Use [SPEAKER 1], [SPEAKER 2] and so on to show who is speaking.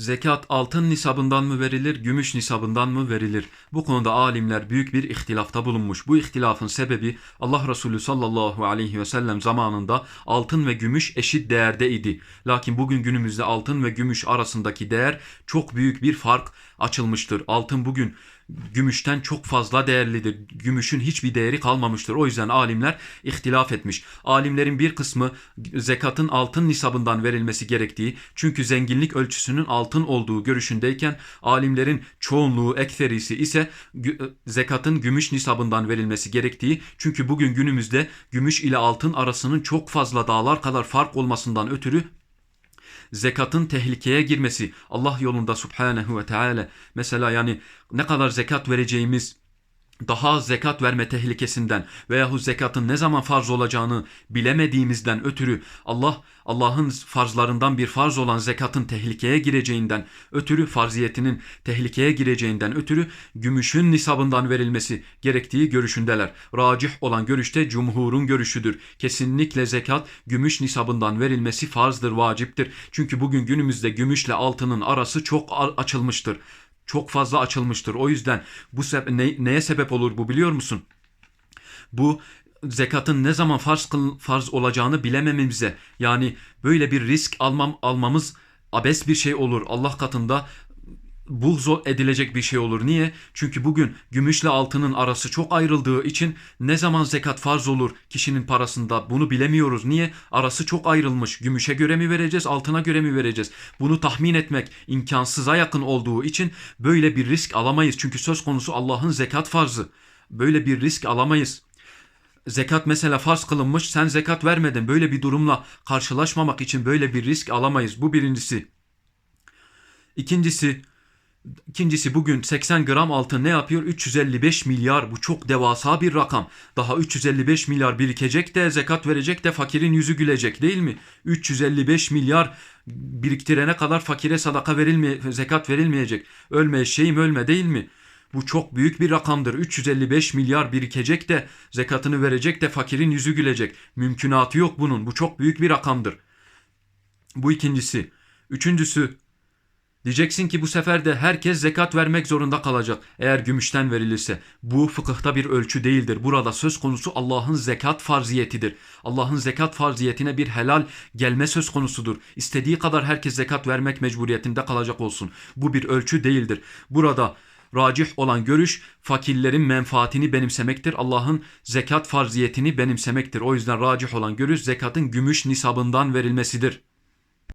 [SPEAKER 1] Zekat altın nisabından mı verilir, gümüş nisabından mı verilir? Bu konuda alimler büyük bir ihtilafta bulunmuş. Bu ihtilafın sebebi Allah Resulü sallallahu aleyhi ve sellem zamanında altın ve gümüş eşit değerde idi. Lakin bugün günümüzde altın ve gümüş arasındaki değer çok büyük bir fark açılmıştır. Altın bugün gümüşten çok fazla değerlidir. Gümüşün hiçbir değeri kalmamıştır. O yüzden alimler ihtilaf etmiş. Alimlerin bir kısmı zekatın altın nisabından verilmesi gerektiği, çünkü zenginlik ölçüsünün altın olduğu görüşündeyken alimlerin çoğunluğu, ekserisi ise zekatın gümüş nisabından verilmesi gerektiği, çünkü bugün günümüzde gümüş ile altın arasının çok fazla dağlar kadar fark olmasından ötürü zekatın tehlikeye girmesi. Allah yolunda subhanehu ve teala. Mesela yani ne kadar zekat vereceğimiz daha zekat verme tehlikesinden veyahut zekatın ne zaman farz olacağını bilemediğimizden ötürü Allah Allah'ın farzlarından bir farz olan zekatın tehlikeye gireceğinden ötürü farziyetinin tehlikeye gireceğinden ötürü gümüşün nisabından verilmesi gerektiği görüşündeler. Racih olan görüşte cumhurun görüşüdür. Kesinlikle zekat gümüş nisabından verilmesi farzdır, vaciptir. Çünkü bugün günümüzde gümüşle altının arası çok açılmıştır çok fazla açılmıştır. O yüzden bu sebe ne, neye sebep olur bu biliyor musun? Bu zekatın ne zaman farz farz olacağını bilemememize yani böyle bir risk almam almamız abes bir şey olur. Allah katında buğz edilecek bir şey olur. Niye? Çünkü bugün gümüşle altının arası çok ayrıldığı için ne zaman zekat farz olur kişinin parasında bunu bilemiyoruz. Niye? Arası çok ayrılmış. Gümüşe göre mi vereceğiz, altına göre mi vereceğiz? Bunu tahmin etmek imkansıza yakın olduğu için böyle bir risk alamayız. Çünkü söz konusu Allah'ın zekat farzı. Böyle bir risk alamayız. Zekat mesela farz kılınmış, sen zekat vermedin. Böyle bir durumla karşılaşmamak için böyle bir risk alamayız. Bu birincisi. İkincisi, İkincisi bugün 80 gram altın ne yapıyor? 355 milyar. Bu çok devasa bir rakam. Daha 355 milyar birikecek de zekat verecek de fakirin yüzü gülecek değil mi? 355 milyar biriktirene kadar fakire sadaka verilmeye, zekat verilmeyecek. Ölme şeyim ölme değil mi? Bu çok büyük bir rakamdır. 355 milyar birikecek de zekatını verecek de fakirin yüzü gülecek. Mümkünatı yok bunun. Bu çok büyük bir rakamdır. Bu ikincisi. Üçüncüsü Diyeceksin ki bu sefer de herkes zekat vermek zorunda kalacak eğer gümüşten verilirse. Bu fıkıhta bir ölçü değildir. Burada söz konusu Allah'ın zekat farziyetidir. Allah'ın zekat farziyetine bir helal gelme söz konusudur. İstediği kadar herkes zekat vermek mecburiyetinde kalacak olsun. Bu bir ölçü değildir. Burada racih olan görüş fakirlerin menfaatini benimsemektir. Allah'ın zekat farziyetini benimsemektir. O yüzden racih olan görüş zekatın gümüş nisabından verilmesidir.